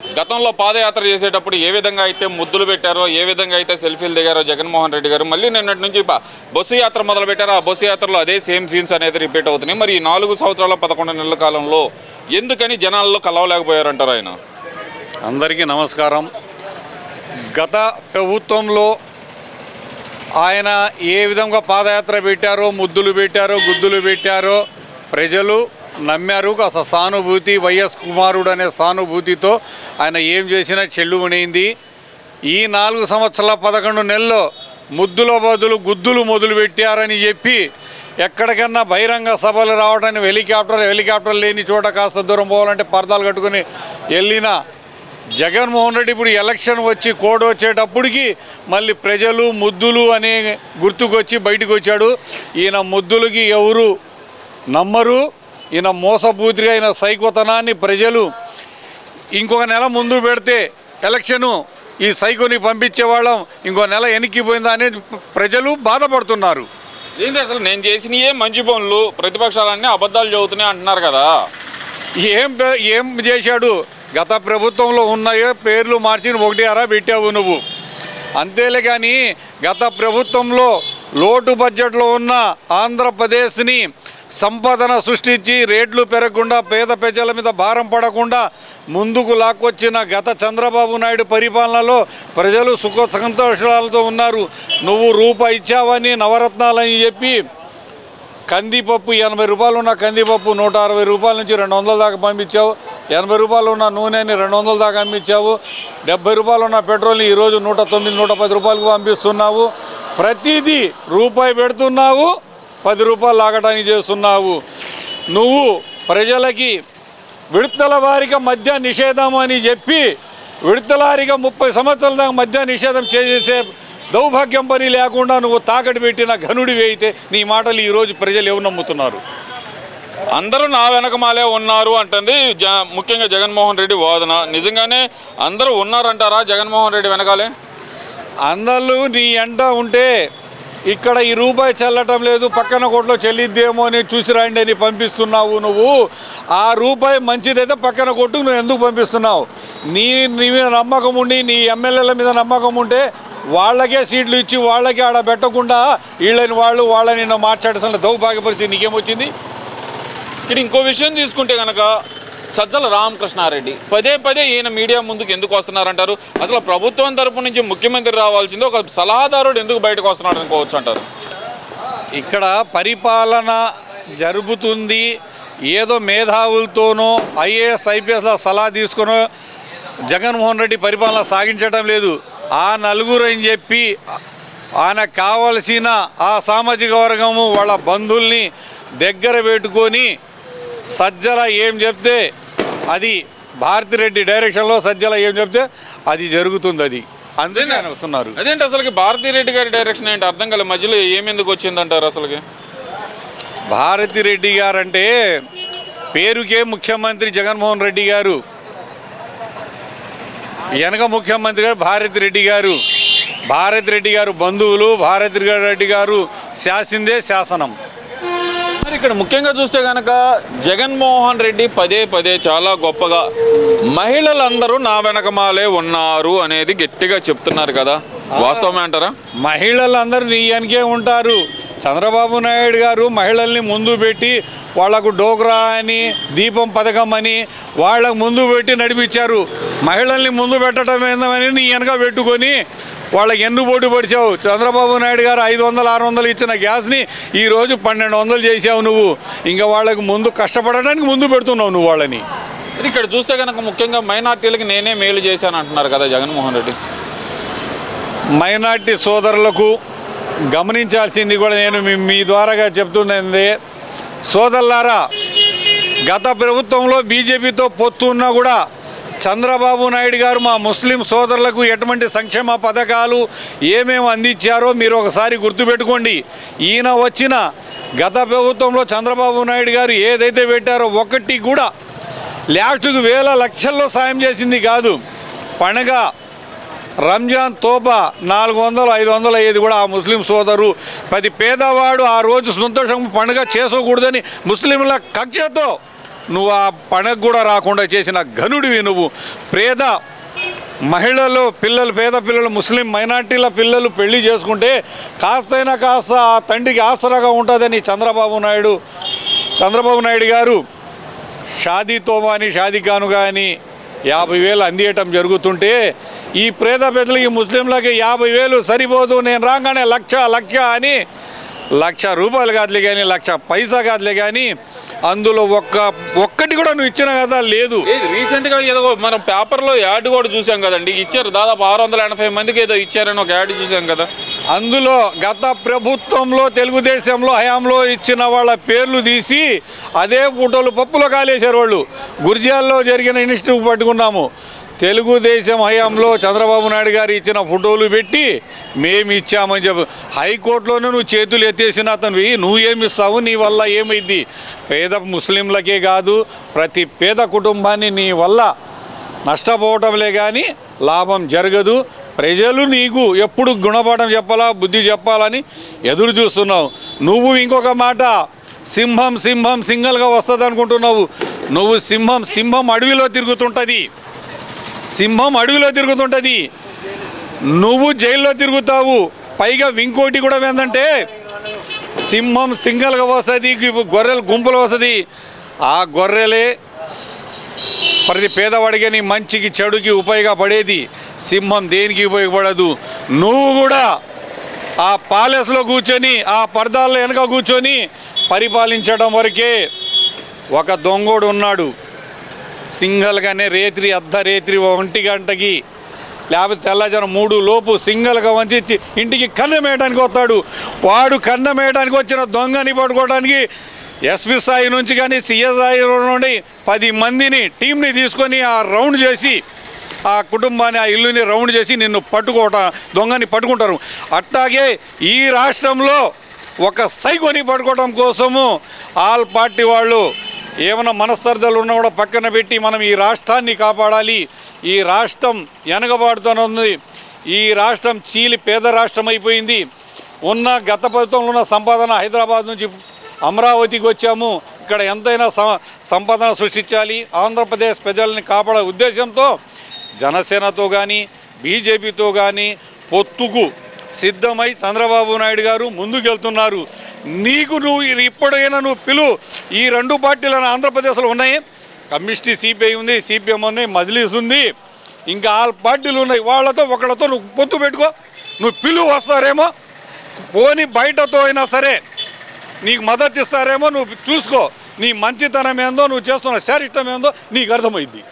గతంలో పాదయాత్ర చేసేటప్పుడు ఏ విధంగా అయితే ముద్దులు పెట్టారో ఏ విధంగా అయితే సెల్ఫీలు దిగారో జగన్మోహన్ రెడ్డి గారు మళ్ళీ నిన్నటి నుంచి బస్సు యాత్ర మొదలు పెట్టారో ఆ బస్సు యాత్రలో అదే సేమ్ సీన్స్ అనేది రిపీట్ అవుతున్నాయి. మరి ఈ నాలుగు సంవత్సరాల పదకొండు నెలల కాలంలో ఎందుకని జనాల్లో కలవలేకపోయారంటారు ఆయన? అందరికీ నమస్కారం. గత ప్రభుత్వంలో ఆయన ఏ విధంగా పాదయాత్ర పెట్టారో ముద్దులు పెట్టారో గుద్దులు పెట్టారో ప్రజలు నమ్మారు. అసలు సానుభూతి వైఎస్ కుమారుడు అనే సానుభూతితో ఆయన ఏం చేసినా చెల్లుమణింది ఈ నాలుగు సంవత్సరాల పదకొండు నెలల్లో ముద్దుల బదులు గుద్దులు మొదలు పెట్టారని చెప్పి ఎక్కడికన్నా బహిరంగ సభలు రావడానికి హెలికాప్టర్ హెలికాప్టర్ లేని చోట కాస్త దూరం పోవాలంటే పరదాలు కట్టుకుని వెళ్ళిన జగన్మోహన్ రెడ్డి ఇప్పుడు ఎలక్షన్ వచ్చి కోడ్ వచ్చేటప్పటికి మళ్ళీ ప్రజలు ముద్దులు అనే గుర్తుకొచ్చి బయటకు వచ్చాడు ఈయన ముద్దులకి ఎవరు నమ్మరు. ఈయన మోసపూతిగా ఈయన సైకోతనాన్ని ప్రజలు ఇంకొక నెల ముందు పెడితే ఎలక్షను ఈ సైకోని పంపించే వాళ్ళం ఇంకో నెల ఎనిక్కిపోయిందా అనేది ప్రజలు బాధపడుతున్నారు. ఏంటి అసలు నేను చేసిన ఏ మంచి పనులు ప్రతిపక్షాలన్నీ అబద్ధాలు చెబుతున్నాయి అంటున్నారు కదా. ఏం ఏం చేశాడు? గత ప్రభుత్వంలో ఉన్నాయో పేర్లు మార్చి ఒకటి అరా పెట్టావు నువ్వు. అంతేలే కానీ గత ప్రభుత్వంలో లోటు బడ్జెట్లో ఉన్న ఆంధ్రప్రదేశ్ని సంపదన సృష్టించి రేట్లు పెరగకుండా పేద ప్రజల మీద భారం పడకుండా ముందుకు లాక్కొచ్చిన గత చంద్రబాబు నాయుడు పరిపాలనలో ప్రజలు సుఖ సంతోషాలతో ఉన్నారు. నువ్వు రూపాయి ఇచ్చావని నవరత్నాలని చెప్పి కందిపప్పు ఎనభై రూపాయలు ఉన్న కందిపప్పు నూట అరవై రూపాయల నుంచి రెండు వందల దాకా పంపించావు. ఎనభై రూపాయలు ఉన్న నూనెని రెండు వందల దాకా అమ్మించావు డెబ్బై రూపాయలు ఉన్న పెట్రోల్ని ఈరోజు నూట తొమ్మిది నూట పది రూపాయలకు పంపిస్తున్నావు. ప్రతిదీ రూపాయి పెడుతున్నావు. పది రూపాయలు లాగటానికి చేస్తున్నావు. నువ్వు ప్రజలకి విడతల వారిగా మద్య నిషేధం అని చెప్పి విడతలారిగా ముప్పై సంవత్సరాల దాకా మద్య నిషేధం చేసే దౌర్భాగ్యం పని లేకుండా నువ్వు తాకటి పెట్టిన ఘనుడివి అయితే నీ మాటలు ఈరోజు ప్రజలు ఎవరు నమ్ముతున్నారు? అందరూ నా వెనకమాలే ఉన్నారు అంటుంది జ ముఖ్యంగా జగన్మోహన్ రెడ్డి వాదన. నిజంగానే అందరూ ఉన్నారంటారా జగన్మోహన్ రెడ్డి వెనకాలే? అందరూ నీ ఎంట ఉంటే ఇక్కడ ఈ రూపాయి చెల్లటం లేదు పక్కన కోట్లో చెల్లిద్దేమో అని చూసి రాండి అని పంపిస్తున్నావు నువ్వు. ఆ రూపాయి మంచిదైతే పక్కన కొట్టుకు నువ్వు ఎందుకు పంపిస్తున్నావు? నీ నీ మీద నమ్మకం ఉండి నీ ఎమ్మెల్యేల మీద నమ్మకం ఉంటే వాళ్ళకే సీట్లు ఇచ్చి వాళ్ళకే ఆడ పెట్టకుండా వీళ్ళని వాళ్ళు వాళ్ళని నిన్ను మాట్లాడాల్సిన దౌభాగ్య పరిస్థితి నీకేమొచ్చింది? ఇక్కడ ఇంకో విషయం తీసుకుంటే కనుక సజ్జల రామకృష్ణారెడ్డి. పదే పదే ఈయన మీడియా ముందుకు ఎందుకు వస్తున్నారంటారు? అసలు ప్రభుత్వం తరపు నుంచి ముఖ్యమంత్రి రావాల్సింది ఒక సలహాదారుడు ఎందుకు బయటకు వస్తున్నాడు అనుకోవచ్చు అంటారు? ఇక్కడ పరిపాలన జరుగుతుంది. ఏదో మేధావులతోనో ఐఏఎస్ ఐపీఎస్ల సలహా తీసుకునో జగన్మోహన్ రెడ్డి పరిపాలన సాగించడం లేదు. ఆ నలుగురు అని చెప్పి ఆయన కావలసిన ఆ సామాజిక వర్గము వాళ్ళ బంధువుల్ని దగ్గర పెట్టుకొని సజ్జల ఏం చెప్తే అది భారతిరెడ్డి డైరెక్షన్లో సజ్జల ఏం చెప్తే అది జరుగుతుంది అది. అందుకే ఆయన వస్తున్నారు. అదేంటి అసలుకి భారతీ రెడ్డి గారి డైరెక్షన్ ఏంటి? అర్థం కాలే మధ్యలో ఏమెందుకు వచ్చిందంటారు అసలుకి? భారతి రెడ్డి గారు అంటే పేరుకే ముఖ్యమంత్రి జగన్మోహన్ రెడ్డి గారు. వెనక ముఖ్యమంత్రి గారు భారతి రెడ్డి గారు. భారతి రెడ్డి గారు బంధువులు భారతి రెడ్డి గారు శాసిందే శాసనం. ఇక్కడ ముఖ్యంగా చూస్తే కనుక జగన్మోహన్ రెడ్డి పదే పదే చాలా గొప్పగా మహిళలందరూ నా వెనకమాలే ఉన్నారు అనేది గట్టిగా చెప్తున్నారు కదా. వాస్తవమే అంటారా? మహిళలందరూ నీ వెనకే ఉంటారు. చంద్రబాబు నాయుడు గారు మహిళల్ని ముందు పెట్టి వాళ్ళకు డోగ్రా అని దీపం పథకం అని వాళ్ళకు ముందు పెట్టి నడిపించారు. మహిళల్ని ముందు పెట్టడం ఏందని నీ వెనక పెట్టుకొని వాళ్ళకి ఎన్నుపోటు పడిచావు? చంద్రబాబు నాయుడు గారు ఐదు వందలు ఆరు వందలు ఇచ్చిన గ్యాస్ని ఈరోజు పన్నెండు వందలు చేసావు నువ్వు. ఇంకా వాళ్ళకి ముందు కష్టపడడానికి ముందు పెడుతున్నావు నువ్వు వాళ్ళని. ఇక్కడ చూస్తే కనుక ముఖ్యంగా మైనార్టీలకి నేనే మేలు చేశాను అంటున్నారు కదా జగన్మోహన్ రెడ్డి. మైనార్టీ సోదరులకు గమనించాల్సింది కూడా నేను మీ ద్వారాగా చెప్తున్నది. సోదరులారా గత ప్రభుత్వంలో బీజేపీతో పొత్తున్నా కూడా చంద్రబాబు నాయుడు గారు మా ముస్లిం సోదరులకు ఎటువంటి సంక్షేమ పథకాలు ఏమేమి అందించారో మీరు ఒకసారి గుర్తుపెట్టుకోండి. ఈయన వచ్చిన గత ప్రభుత్వంలో చంద్రబాబు నాయుడు గారు ఏదైతే పెట్టారో ఒకటి కూడా లాస్ట్కు వేల లక్షల్లో సాయం చేసింది కాదు. పండగ రంజాన్ తోబా నాలుగు వందలు ఐదు వందలు అయ్యేది కూడా ఆ ముస్లిం సోదరు. ప్రతి పేదవాడు ఆ రోజు సంతోషం పండుగ చేసుకోకూడదని ముస్లింల కక్షతో నువ్వు ఆ పనికి కూడా రాకుండా చేసిన ఘనుడివి నువ్వు. పేద మహిళలు పిల్లలు పేద పిల్లలు ముస్లిం మైనార్టీల పిల్లలు పెళ్ళి చేసుకుంటే కాస్తైనా కాస్త ఆ తండ్రికి ఆసరాగా ఉంటుందని చంద్రబాబు నాయుడు చంద్రబాబు నాయుడు గారు షాదీతో కానీ షాదీ కాను కానీ యాభై వేలు అందియటం జరుగుతుంటే ఈ పేద ఈ ముస్లింలకి యాభై వేలు సరిపోదు నేను రాగానే లక్ష లక్ష అని లక్ష రూపాయలు కాదులే కానీ లక్ష పైసా కాదులే కానీ అందులో ఒక్క ఒక్కటి కూడా నువ్వు ఇచ్చిన కదా లేదు. రీసెంట్గా ఏదో మనం పేపర్లో యాడ్ కూడా చూసాం కదండి. ఇచ్చారు దాదాపు ఆరు వందల ఎనభై మందికి ఏదో ఇచ్చారని ఒక యాడ్ చూసాం కదా. అందులో గత ప్రభుత్వంలో తెలుగుదేశంలో హయాంలో ఇచ్చిన వాళ్ళ పేర్లు తీసి అదే ఫోటోలు పప్పులో కాలేశారు వాళ్ళు. గుర్జాల్లో జరిగిన ఇన్స్టిట్యూట్ పట్టుకున్నాము. తెలుగుదేశం హయాంలో చంద్రబాబు నాయుడు గారు ఇచ్చిన ఫోటోలు పెట్టి మేము ఇచ్చామని చెప్పి. హైకోర్టులోనే నువ్వు చేతులు ఎత్తేసిన అతను నువ్వు ఏమి ఇస్తావు? నీ వల్ల ఏమైంది? పేద ముస్లింలకే కాదు ప్రతి పేద కుటుంబాన్ని నీ వల్ల నష్టపోవటంలే కానీ లాభం జరగదు. ప్రజలు నీకు ఎప్పుడు గుణపాఠం చెప్పాలా బుద్ధి చెప్పాలని ఎదురు చూస్తున్నావు. నువ్వు ఇంకొక మాట సింహం సింహం సింగల్గా వస్తుంది అనుకుంటున్నావు నువ్వు సింహం సింహం అడవిలో తిరుగుతుంటుంది. సింహం అడవిలో తిరుగుతుంటుంది. నువ్వు జైల్లో తిరుగుతావు. పైగా ఇంకోటి కూడా ఏంటంటే సింహం సింగల్గా వస్తుంది గొర్రెలు గుంపులు వస్తుంది. ఆ గొర్రెలే ప్రతి పేదవాడికి మంచికి చెడుకి ఉపయోగపడేది. సింహం దేనికి ఉపయోగపడదు? నువ్వు కూడా ఆ ప్యాలెస్లో కూర్చొని ఆ పర్దాల్లో వెనక కూర్చొని పరిపాలించడం వరకే ఒక దొంగోడు ఉన్నాడు. సింగల్గానే రేత్రి అర్ధ రేత్రి ఒంటి గంటకి లేకపోతే తెల్లజనం మూడు లోపు సింగల్గా వంచి ఇంటికి కన్నం వేయడానికి వస్తాడు. వాడు కన్నం మేయడానికి వచ్చిన దొంగని పట్టుకోవడానికి ఎస్పీ స్థాయి నుంచి కానీ సిఎస్ స్థాయి నుండి పది మందిని టీంని తీసుకొని ఆ రౌండ్ చేసి ఆ కుటుంబాన్ని ఆ ఇల్లుని రౌండ్ చేసి నిన్ను పట్టుకోవటం దొంగని పట్టుకుంటారు. అట్టాగే ఈ రాష్ట్రంలో ఒక సైకోని పట్టుకోవడం కోసము ఆల్ పార్టీ వాళ్ళు ఏమైనా మనస్సర్ధలు ఉన్నా కూడా పక్కన పెట్టి మనం ఈ రాష్ట్రాన్ని కాపాడాలి. ఈ రాష్ట్రం వెనకబాటుతోనుంది ఈ రాష్ట్రం చీలి పేద రాష్ట్రం అయిపోయింది ఉన్న గత ప్రభుత్వంలో ఉన్న సంపాదన హైదరాబాద్ నుంచి అమరావతికి వచ్చాము. ఇక్కడ ఎంతైనా స- సంపాదన సృష్టించాలి. ఆంధ్రప్రదేశ్ ప్రజల్ని కాపాడే ఉద్దేశంతో జనసేనతో కానీ బీజేపీతో కానీ పొత్తుకు సిద్ధమై చంద్రబాబు నాయుడు గారు ముందుకెళ్తున్నారు. నీకు నువ్వు ఇప్పుడైనా నువ్వు పిలు. ఈ రెండు పార్టీలు ఆంధ్రప్రదేశ్లో ఉన్నాయి. కమ్యూనిస్ట్ సిపిఐ ఉంది సిపిఎం ఉంది మజ్లీస్ ఉంది. ఇంకా ఆల్ పార్టీలు ఉన్నాయి. వాళ్ళతో ఒకళ్ళతో నువ్వు పొత్తు పెట్టుకో. నువ్వు పిలు వస్తారేమో. పోని బయటతో అయినా సరే నీకు మద్దతు ఇస్తారేమో నువ్వు చూసుకో. నీ మంచితనం ఏందో నువ్వు చేస్తున్న శారీష్టం ఏందో నీకు అర్థమైంది